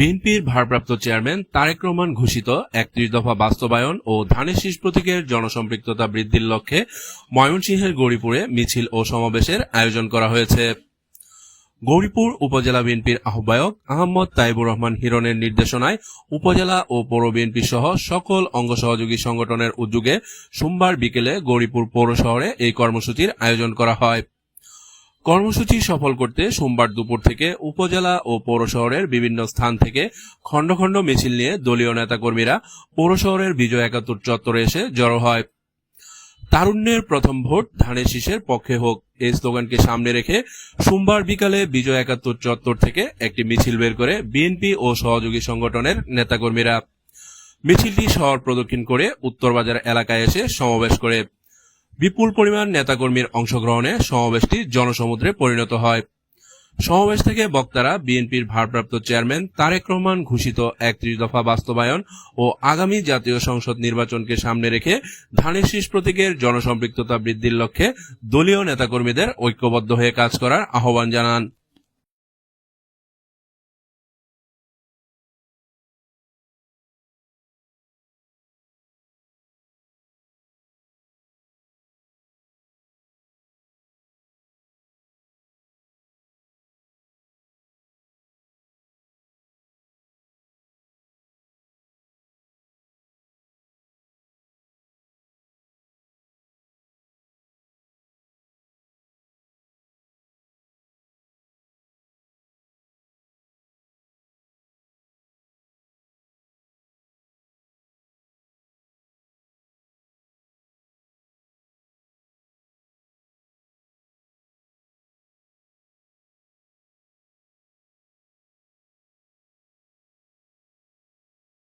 বিএনপির ভারপ্রাপ্ত চেয়ারম্যান তারেক রহমান ঘোষিত একত্রিশ দফা বাস্তবায়ন ও ধানের শীষ প্রতীকের জনসম্পৃক্ততা বৃদ্ধির লক্ষ্যে ময়মনসিংহের গৌরীপুরে মিছিল ও সমাবেশের আয়োজন করা হয়েছে। গৌরীপুর উপজেলা বিএনপির আহ্বায়ক আহমদ তাইবুর রহমান হিরনের নির্দেশনায় উপজেলা ও পৌর বিএনপি সহ সকল অঙ্গ সহযোগী সংগঠনের উদ্যোগে সোমবার বিকেলে গৌরীপুর পৌর শহরে এই কর্মসূচির আয়োজন করা হয়। কর্মসূচি সফল করতে সোমবার দুপুর থেকে উপজেলা ও পৌর শহরের বিভিন্ন স্থান থেকে খণ্ড খণ্ড মিছিল নিয়ে দলীয় নেতাকর্মীরা পৌর শহরের বিজয় একাত্তর চত্বরে এসে জড়ো হয়। তারুণ্যের প্রথম ভোট ধানের শীষের পক্ষে হোক। এই স্লোগানকে সামনে রেখে সোমবার বিকালে বিজয় একাত্তর চত্বর থেকে একটি মিছিল বের করে বিএনপি ও সহযোগী সংগঠনের নেতাকর্মীরা। মিছিলটি শহর প্রদক্ষিণ করে উত্তরবাজার এলাকায় এসে সমাবেশ করে। বিপুল পরিমাণ নেতাকর্মীর অংশগ্রহণে সমাবেশটি জনসমুদ্রে পরিণত হয়। সমাবেশ থেকে বক্তারা বিএনপির ভারপ্রাপ্ত চেয়ারম্যান তারেক রহমান ঘোষিত একত্রিশ দফা বাস্তবায়ন ও আগামী জাতীয় সংসদ নির্বাচনকে সামনে রেখে ধানের শীষ প্রতীকের জনসম্পৃক্ততা বৃদ্ধির লক্ষ্যে দলীয় নেতাকর্মীদের ঐক্যবদ্ধ হয়ে কাজ করার আহ্বান জানান।